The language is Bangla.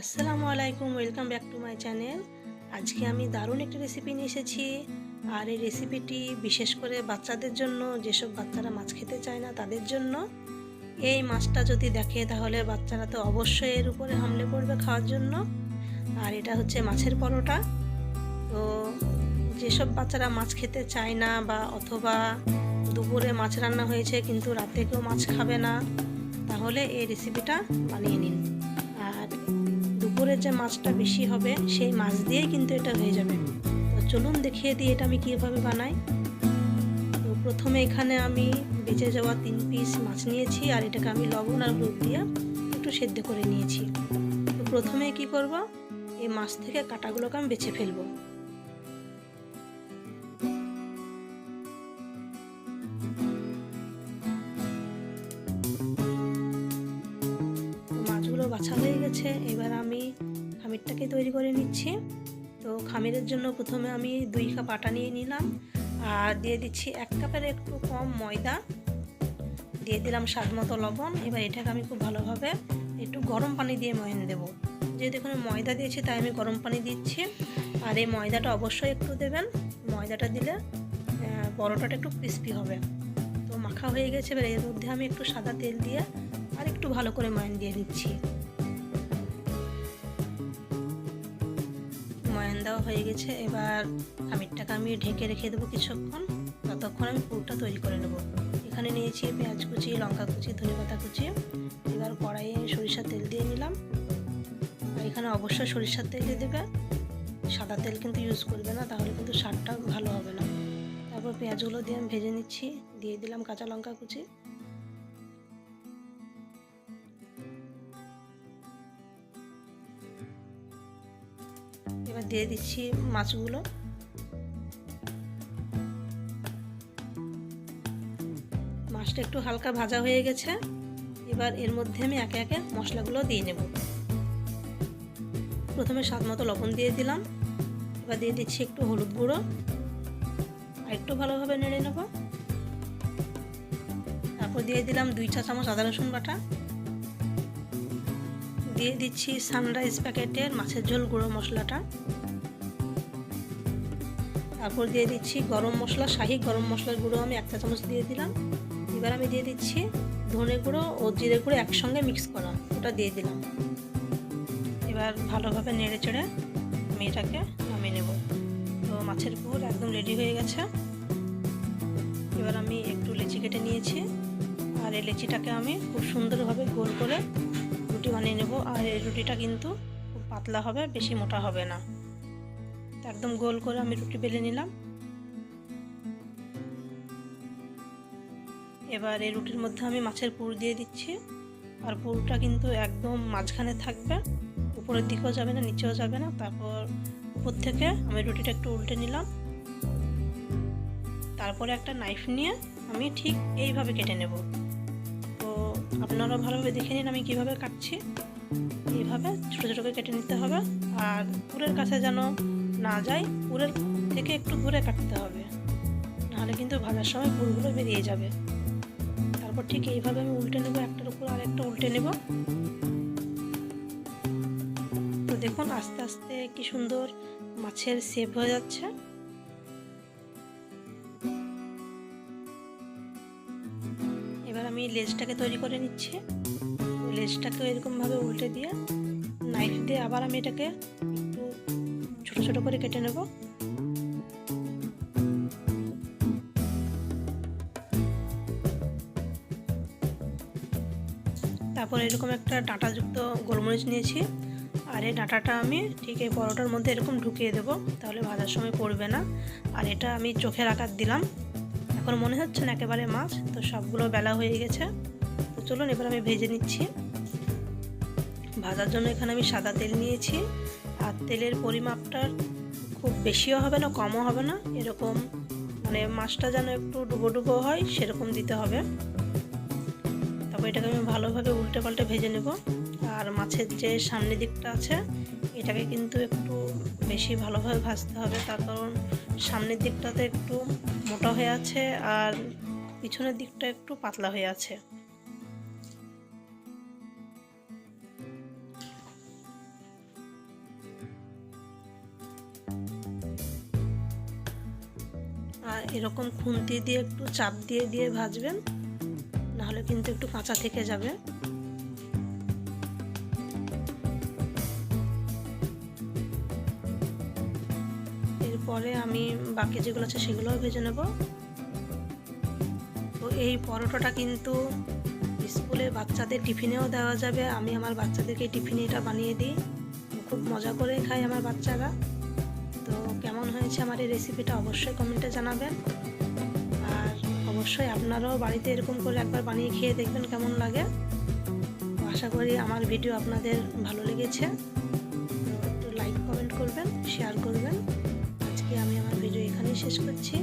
আসসালামু আলাইকুম welcome back to my channel আজকে আমি দারুণ একটি রেসিপি নিয়ে এসেছি। আর এই রেসিপিটি বিশেষ করে বাচ্চাদের জন্য, যেসব বাচ্চারা মাছ খেতে চায় না, তাদের জন্য। এই মাছটা যদি দেখে, তাহলে বাচ্চারা তো অবশ্যই এর উপরে হামলে পড়বে খাওয়ার জন্য। আর এটা হচ্ছে মাছের পরোটা। তো যেসব বাচ্চারা মাছ খেতে চায় না, বা অথবা দুপুরে মাছ রান্না হয়েছে, কিন্তু রাতে কেউ মাছ খাবে না, তাহলে এই রেসিপিটা বানিয়ে নিন। দুপুরে যে মাছটা বেশি হবে, সেই মাছ দিয়েই কিন্তু এটা হয়ে যাবে। তো চলুন দেখিয়ে দিই এটা আমি কীভাবে বানাই। তো প্রথমে এখানে আমি বেঁচে যাওয়া তিন পিস মাছ নিয়েছি, আর এটাকে আমি লবণ আর হলুদ দিয়ে একটু সেদ্ধ করে নিয়েছি। তো প্রথমে কি করব? এই মাছ থেকে কাটাগুলোকে আমি বেছে ফেলব। মাছগুলো বাছা হয়ে গেছে। এবার আমি খামিরটাকে তৈরি করে নিচ্ছি। তো খামিরের জন্য প্রথমে আমি দুই কাপ আটা নিয়ে নিলাম। আর দিয়ে দিচ্ছি এক কাপের একটু কম ময়দা। দিয়ে দিলাম স্বাদ মতো লবণ। এবার এটাকে আমি খুব ভালোভাবে একটু গরম পানি দিয়ে ময়ান দেবো। যেহেতু এখানে ময়দা দিয়েছি, তাই আমি গরম পানি দিচ্ছি। আর এই ময়দাটা অবশ্যই একটু দেবেন। ময়দাটা দিলে পরোটাটা একটু ক্রিস্পি হবে। তো মাখা হয়ে গেছে। এবার এর মধ্যে আমি একটু সাদা তেল দিয়ে আর একটু ভালো করে ময়ান দিয়ে দিচ্ছি। দেওয়া হয়ে গেছে। এবার খামিরটাকে আমি ঢেকে রেখে দেবো কিছুক্ষণ। ততক্ষণ আমি পুরটা তৈরি করে নেব। এখানে নিয়েছি পেঁয়াজ কুচি, লঙ্কা কুচি, ধনে পাতা কুচি। এবার কড়াইয়ে সরিষার তেল দিয়ে নিলাম। আর এখানে অবশ্যই সরিষার তেল দিয়ে দেবে। সাদা তেল কিন্তু ইউজ করবে না, তাহলে কিন্তু স্বাদটা ভালো হবে না। তারপর পেঁয়াজগুলো দিয়ে আমি ভেজে নিচ্ছি। দিয়ে দিলাম কাঁচা লঙ্কা কুচি। এবার দিয়ে দিচ্ছি মাছগুলো। মাছটা একটু হালকা ভাজা হয়ে গেছে। এবার এর মধ্যে আমি একে একে মশলাগুলো দিয়ে নেব। প্রথমে স্বাদ মতো লবণ দিয়ে দিলাম। এবার দিয়ে দিচ্ছি একটু হলুদ গুঁড়ো। আর একটু ভালোভাবে নেড়ে নেব। তারপর দিয়ে দিলাম দুই চা চামচ আদা রসুন বাটা। দিয়ে দিচ্ছি সানরাইজ প্যাকেটের মাছের ঝোল গুঁড়ো মশলাটা। তারপর দিয়ে দিচ্ছি গরম মশলা, শাহি গরম মশলার গুঁড়ো আমি একটা চামচ দিয়ে দিলাম। এবার আমি দিয়ে দিচ্ছি ধনে গুঁড়ো ও জিরে গুঁড়ো একসঙ্গে মিক্স করা, ওটা দিয়ে দিলাম। এবার ভালোভাবে নেড়ে চেড়ে আমি এটাকে নামিয়ে নেব। তো মাছের পুর একদম রেডি হয়ে গেছে। এবার আমি একটু লেচি কেটে নিয়েছি, আর এই লেচিটাকে আমি খুব সুন্দরভাবে গোল করে রুটি বানিয়ে নেব। আর এই রুটিটা কিন্তু খুব পাতলা হবে, বেশি মোটা হবে না। একদম গোল করে আমি রুটি বেলে নিলাম। এবার এই রুটির মধ্যে আমি মাছের পুর দিয়ে দিচ্ছি। আর পুরটা কিন্তু একদম মাঝখানে থাকবে, উপরের দিকেও যাবে না, নিচেও যাবে না। তারপর উপর থেকে আমি রুটিটা একটু উল্টে নিলাম। তারপরে একটা নাইফ নিয়ে আমি ঠিক এইভাবে কেটে নেব। তো আপনারাও ভালোভাবে দেখে নিন আমি কীভাবে কাটছি। এইভাবে ছোটো ছোটো করে কেটে নিতে হবে। আর পুরের কাছে যেন না যায়, পুরের থেকে একটু ঘুরে কাটতে হবে। নাহলে কিন্তু ভাজার সময় পুরগুলো বেরিয়ে যাবে। তারপর ঠিক এইভাবে আমি উল্টে নেব, একটার উপর আরেকটা উল্টে নেব। তো দেখুন, আস্তে আস্তে কি সুন্দর মাছের সেভ হয়ে যাচ্ছে। এবার আমি লেজটাকে তৈরি করে নিচ্ছি। লেজটাকে এরকমভাবে উল্টে দিয়ে নাইফ দিয়ে আবার আমি এটাকে ছোট করে কেটে নেব। তারপর এরকম একটা ডাঁটাযুক্ত গোলমরিচ নিয়েছি। আর এই ডাঁটাটা আমি ঠিক এই পরোটার মধ্যে এরকম ঢুকিয়ে দেবো, তাহলে ভাজার সময় পড়বে না। আর এটা আমি চোখের আকার দিলাম। এখন মনে হচ্ছে না একেবারে মাছ, তো সবগুলো বেলা হয়ে গেছে। তো চলুন এবার আমি ভেজে নিচ্ছি। ভাজার জন্য এখানে আমি সাদা তেল নিয়েছি। আর তেলের পরিমাপটা খুব বেশিও হবে না, কমও হবে না। এরকম মানে মাছটা যেন একটু ডুবো ডুবো হয়, সেরকম দিতে হবে। তারপর এটাকে আমি ভালোভাবে উল্টে পাল্টে ভেজে নেব। আর মাছের যে সামনের দিকটা আছে, এটাকে কিন্তু একটু বেশি ভালোভাবে ভাজতে হবে। তার কারণ সামনের দিকটাতে একটু মোটা হয়ে আছে আর পিছনের দিকটা একটু পাতলা হয়ে আছে। এরকম খুন্তি দিয়ে একটু চাপ দিয়ে দিয়ে ভাজবেন। নাহলে কিন্তু একটু কাঁচা থেকে যাবে। এরপরে আমি বাকি যেগুলো আছে সেগুলোও ভেজে নেব। তো এই পরোটাটা কিন্তু স্কুলে বাচ্চাদের টিফিনেও দেওয়া যাবে। আমি আমার বাচ্চাদেরকে টিফিনে এটা বানিয়ে দিই। খুব মজা করে খায় আমার বাচ্চারা। কেমন হয়েছে আমার এই রেসিপিটা অবশ্যই কমেন্টে জানাবেন। আর অবশ্যই আপনারাও বাড়িতে এরকম করে একবার বানিয়ে খেয়ে দেখবেন কেমন লাগে। আশা করি আমার ভিডিও আপনাদের ভালো লেগেছে। একটু লাইক কমেন্ট করবেন শেয়ার করবেন। আজকে আমি আমার ভিডিও এখানেই শেষ করছি।